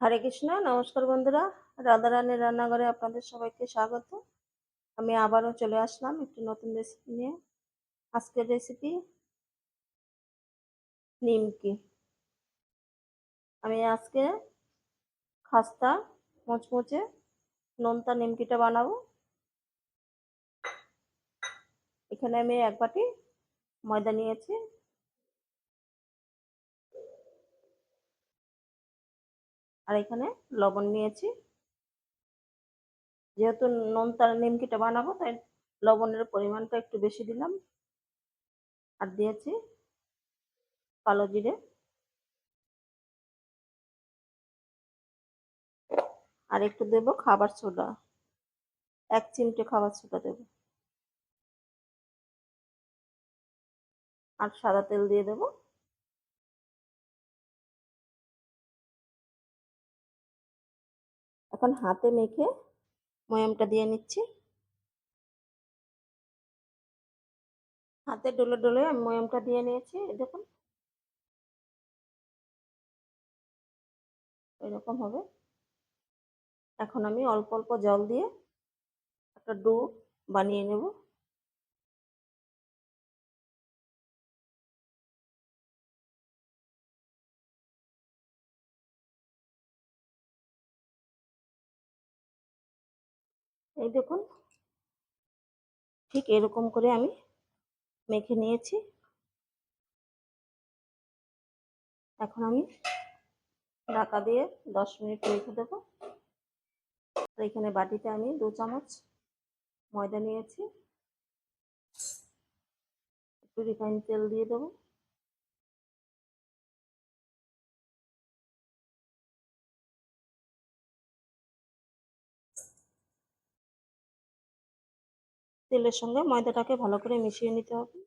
হরে কৃষ্ণ, নমস্কার বন্ধুরা। রাধারানীর রান্নাঘরে আপনাদের সবাইকে স্বাগত। আমি আবারও চলে আসলাম একটি নতুন রেসিপি নিয়ে। আজকের রেসিপি নিমকি। আমি আজকে খাস্তা, মুচমুচে নোনতা নিমকিটা বানাবো। এখানে আমি এক বাটি ময়দা নিয়েছি। আর এখানে লবণ নিয়েছি। যেহেতু নোনতা নিমকিটা বানাবো, তাই লবণের পরিমাণটা একটু বেশি দিলাম। আর দিয়েছি কালো জিরে। আর একটু দেব খাবার সোডা। এক চিমটে খাবার সোডা দেব। আর সাদা তেল দিয়ে দেবো। এখন হাতে মেখে ময়ামটা দিয়ে নিচ্ছি। হাতে ডলে ডলে আমি ময়ামটা দিয়ে নিয়েছি দেখুন। এরকম হবে। এখন আমি অল্প অল্প জল দিয়ে একটা ডো বানিয়ে নেব। এই দেখুন। ঠিক এরকম করে আমি মেখে নিয়েছি। এখন আমি ঢাকা দিয়ে দশ মিনিট রেখে দেবো। এখানে বাটিতে আমি দু চামচ ময়দা নিয়েছি। একটু রিফাইন তেল দিয়ে দেবো। তেলের সঙ্গে ময়দাটাকে ভালো করে মিশিয়ে নিতে হবে।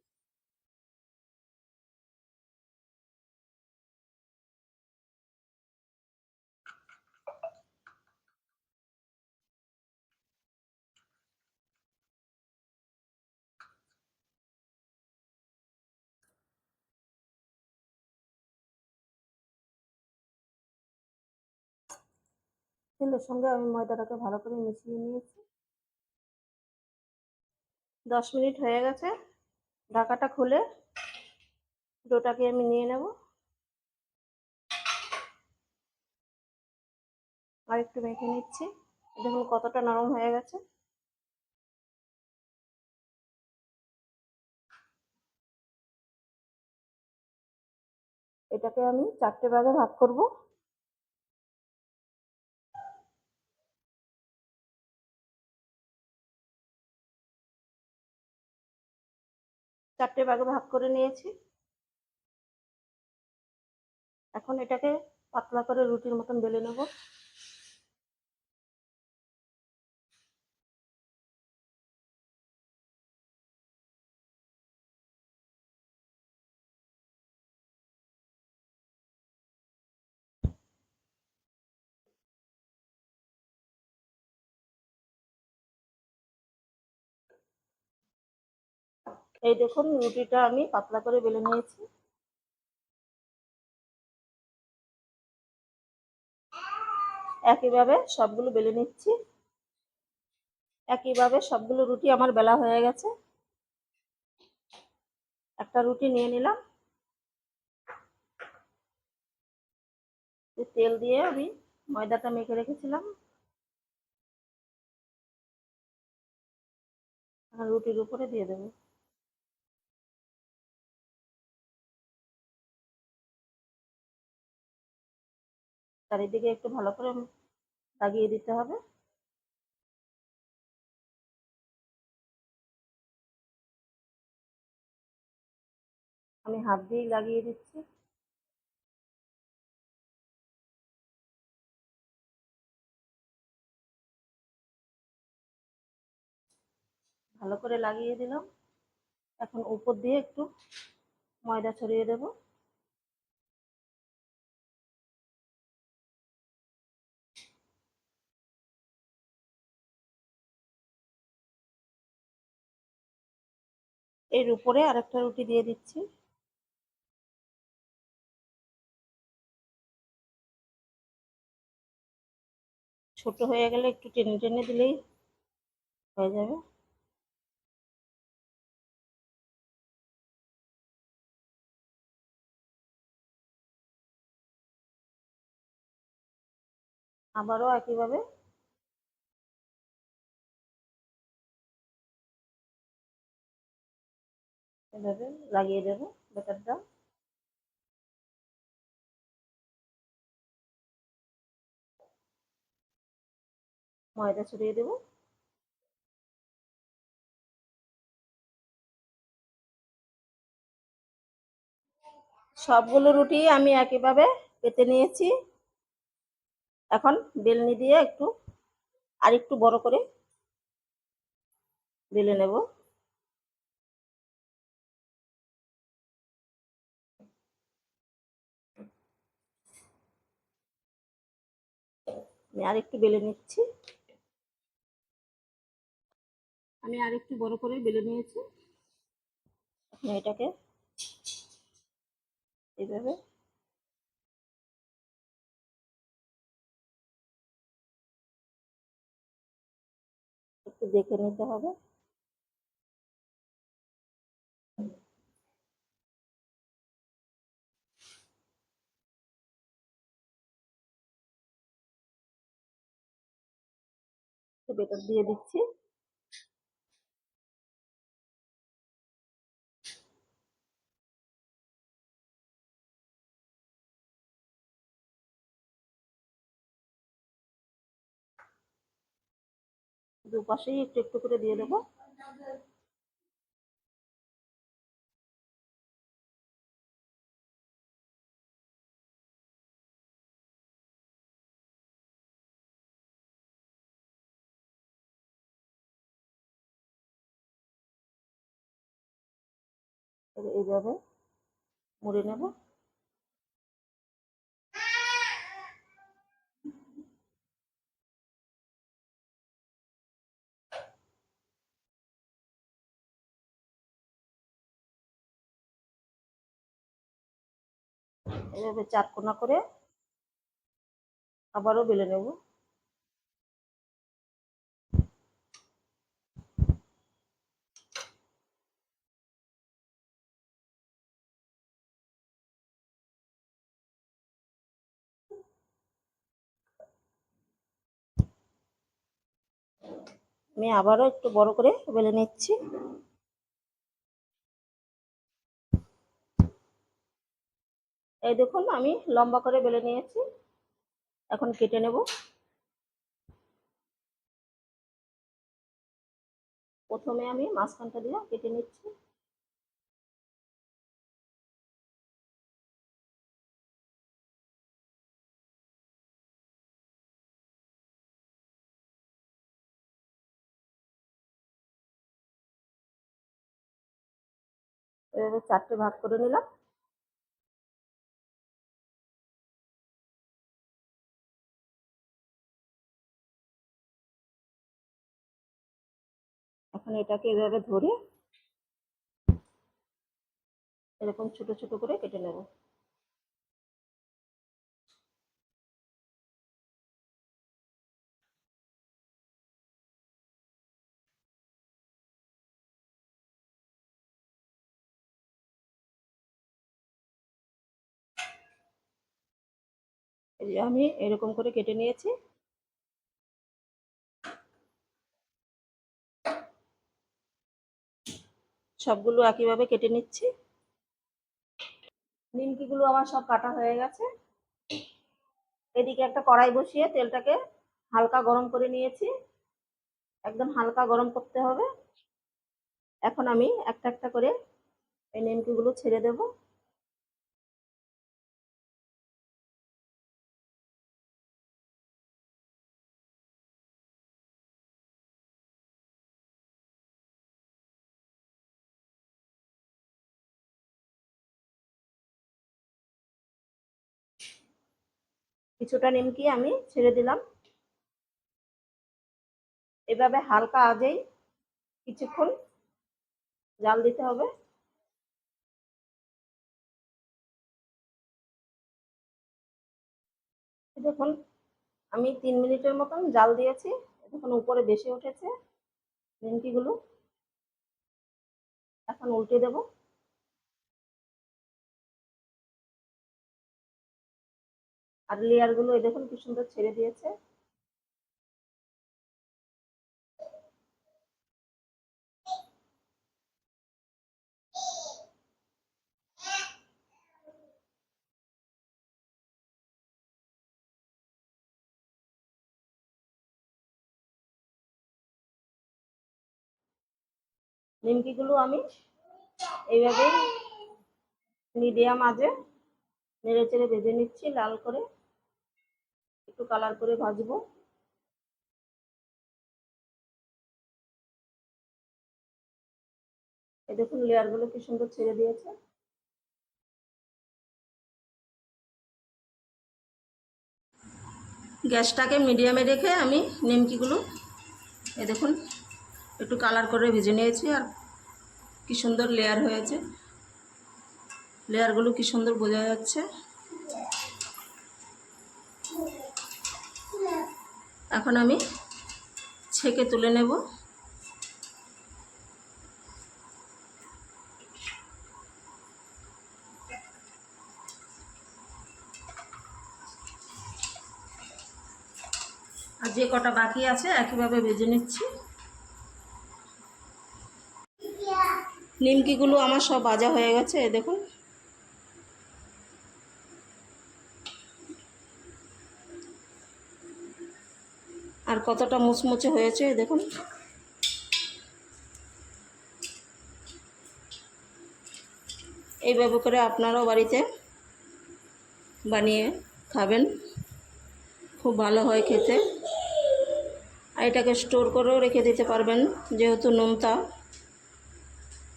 তেলের সঙ্গে আমি ময়দাটাকে ভালো করে মিশিয়ে নিয়েছি। দশ মিনিট হয়ে গেছে। ঢাকাটা খুলে ডোটাকে আমি নিয়ে নেব। আর একটু মেখে নিচ্ছি। দেখুন কতটা নরম হয়ে গেছে। এটাকে আমি চারটে ভাগে ভাগ করব। চারটে ভাগে ভাগ করে নিয়েছি। এখন এটাকে পাতলা করে রুটির মতন বেলে নেব। এই দেখুন, রুটিটা আমি পাতলা করে বেলে নিয়েছি। একইভাবে সবগুলো বেলে নিচ্ছি। একইভাবে সবগুলো রুটি আমার বেলা হয়ে গেছে। একটা রুটি নিয়ে নিলাম। তেল দিয়ে আমি ময়দাটা মেখে রেখেছিলাম। রুটির উপরে দিয়ে দেবো। চারিদিকে একটু ভালো করে লাগিয়ে দিতে হবে। আমি হাত দিয়েই লাগিয়ে দিচ্ছি। ভালো করে লাগিয়ে দিলাম। এখন উপর দিয়ে একটু ময়দা ছড়িয়ে দেবো। এর উপরে আরেকটা রুটি দিয়ে দিচ্ছি। ছোট হয়ে গেলে একটু টেনে টেনে দিলেই হয়ে যাবে। আবারও একইভাবে এভাবে লাগিয়ে দেবো ব্যাটারটা ময়দা ছড়িয়ে দেবো। সবগুলো রুটি আমি একইভাবে পেতে নিয়েছি। এখন বেলনি দিয়ে একটু আর একটু বড় করে বেলে নেব। আমি আর একটু বেলে নিচ্ছি। আমি আর একটু বড় করে বেলে নিয়েছি। এখন এটাকে। এইভাবে। একটু দেখে নিতে হবে। বেটার দিয়ে দিচ্ছি। দুপাশেই একটু একটু করে দিয়ে দেবো। এইভাবে মুড়ে নেব। এভাবে চারকোনা করে আবারও বেলে নেব। আমি আবারও একটু বড় করে বেলে নিচ্ছি। এই দেখুন, আমি লম্বা করে বেলে নিয়েছি। এখন কেটে নেব। প্রথমে আমি মাঝখানটা দিয়ে কেটে নিচ্ছি। এভাবে চারটে ভাগ করে নিলাম। এখন এটাকে এভাবে ধরে এরকম ছোট ছোট করে কেটে নেব। আমি এরকম করে কেটে নিয়েছি। সবগুলো একইভাবে কেটে নিচ্ছি। নিমকিগুলো আমার সব কাটা হয়ে গেছে। এদিকে একটা কড়াই বসিয়ে তেলটাকে হালকা গরম করে নিয়েছি। একদম হালকা গরম করতে হবে। এখন আমি একটা একটা করে এই নিমকিগুলো ছেড়ে দেব। কিছুটা নিমকি আমি ছেড়ে দিলাম। এভাবে হালকা আজেই কিছুক্ষণ জাল দিতে হবে। দেখুন, আমি তিন মিনিটের মতন জাল দিয়েছি। এখন উপরে বেশি উঠেছে নিমকিগুলো। এখন উল্টে দেব। আর লেয়ারগুলো এই দেখুন কি সুন্দর ছেড়ে দিয়েছে। নিমকিগুলো আমি এইভাবেই মিডিয়াম আজে নেড়ে চেড়ে ভেজে নিচ্ছি, লাল করে। একটু কালার করে ভাজবো। এই দেখুন লেয়ারগুলো কি সুন্দর ছেড়ে দিয়েছে। গ্যাসটাকে মিডিয়ামে রেখে আমি নিমকিগুলো, এই দেখুন, একটু কালার করে ভেজে নিয়েছি আর কি সুন্দর লেয়ার হয়েছে। লেয়ারগুলো কি সুন্দর বোঝা যাচ্ছে। এখন আমি ছেঁকে তুলে নেব। আর যে কটা বাকি আছে, একইভাবে ভেজে নিচ্ছি। নিমকিগুলো আমার সব ভাজা হয়ে গেছে দেখুন। আর কতটা মুচমুচে হয়েছে, দেখুন। এইভাবে করে আপনারাও বাড়িতে বানিয়ে খাবেন। খুব ভালো হয় খেতে। আর এটাকে স্টোর করেও রেখে দিতে পারবেন, যেহেতু নোনতা।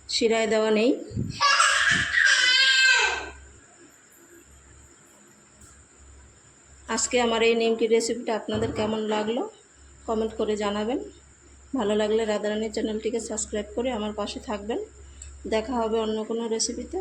শিরায় দেওয়া নেই। আজকে আমার এই নিমকি রেসিপিটা আপনাদের কেমন লাগল? কমেন্ট করে জানাবেন। ভালো লাগলে রাধারানীর চ্যানেলটিকে সাবস্ক্রাইব করে আমার পাশে থাকবেন। দেখা হবে অন্য কোনো রেসিপিতে